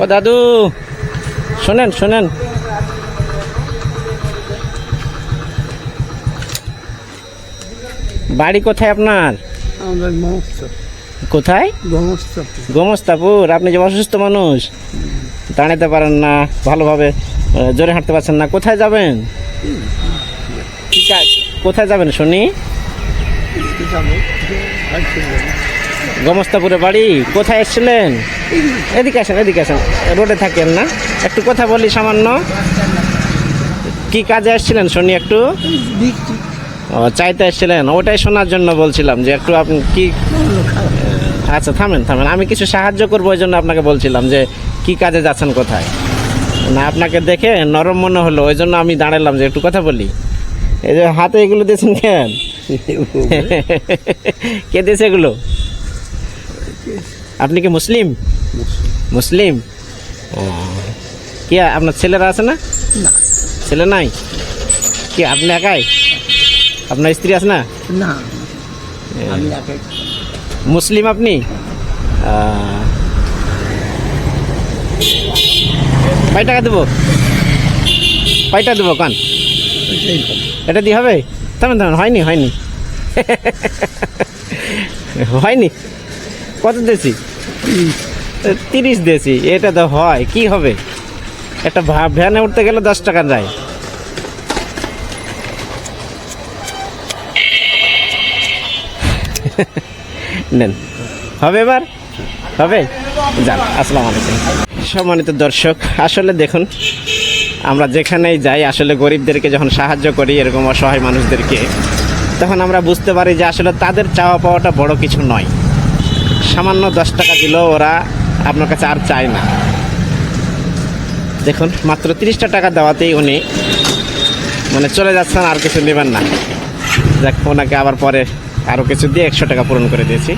ও দাদু শোনেন শোনেন। বাড়ি কোথায় আপনার? কোথায়? গোমস্তাপুর আপনি যে অসুস্থ মানুষ দাঁড়াতে পারেন না ভালোভাবে জোরে হাঁটতে পারছেন না। কোথায় যাবেন? কোথায় যাবেন শুনি? গোমস্তাপুরে বাড়ি? কোথায় এসেছিলেন? এদিকে আসেন এদিকে আসেন। রোডে থাকেন না? একটু কথা বলি সামান্য। কি কাজে এসেছিলেন শুনি একটু? ও চাইতে এসেছিলেন। ওটাই শোনার জন্য বলছিলাম যে একটু আপনি কি আচ্ছা থামেন থামেন। আমি কিছু সাহায্য করব ওই জন্য আপনাকে বলছিলাম যে কি কাজে যাচ্ছেন কোথায়? না আপনাকে দেখে নরম মনে হলো ওই জন্য আমি দাঁড়ালাম যে একটু কথা বলি। এই যে হাতে এগুলো দিয়েছেন কেন? কে দিয়েছে এগুলো? আপনি কি মুসলিম? মুসলিম? ও। কি আপনার ছেলেরা আছে না? ছেলে নাই? কি আপনি একাই? আপনার স্ত্রী আছে না? না। মুসলিম আপনি? কয় টাকা দেবো? কয় টাকা দেবো কান? এটা দিয়ে হবে? তেমন তেমন হয়নি হয়নি। হয়নি। কত দিয়েছি তিরিশ দিয়েছি এটা তো হয়, কি হবে? একটা ভ্যানে উঠতে গেলে দশ টাকা যায়। নেন। হবে এবার? হবে? যান আসসালামু আলাইকুম। সম্মানিত দর্শক, আসলে দেখুন, আমরা যেখানেই যাই, আসলে গরিবদেরকে যখন সাহায্য করি, এরকম অসহায় মানুষদেরকে, তখন আমরা বুঝতে পারি যে আসলে তাদের চাওয়া পাওয়াটা বড় কিছু নয়। সামান্য দশ টাকা দিল ওরা আপনার কাছে আর চায় না। দেখুন, মাত্র তিরিশটা টাকা দেওয়াতেই উনি মানে চলে যাচ্ছেন, আর কিছু নেবেন না। দেখ ওনাকে আবার পরে আরও কিছু দিয়ে একশো টাকা পূরণ করে দিয়েছি।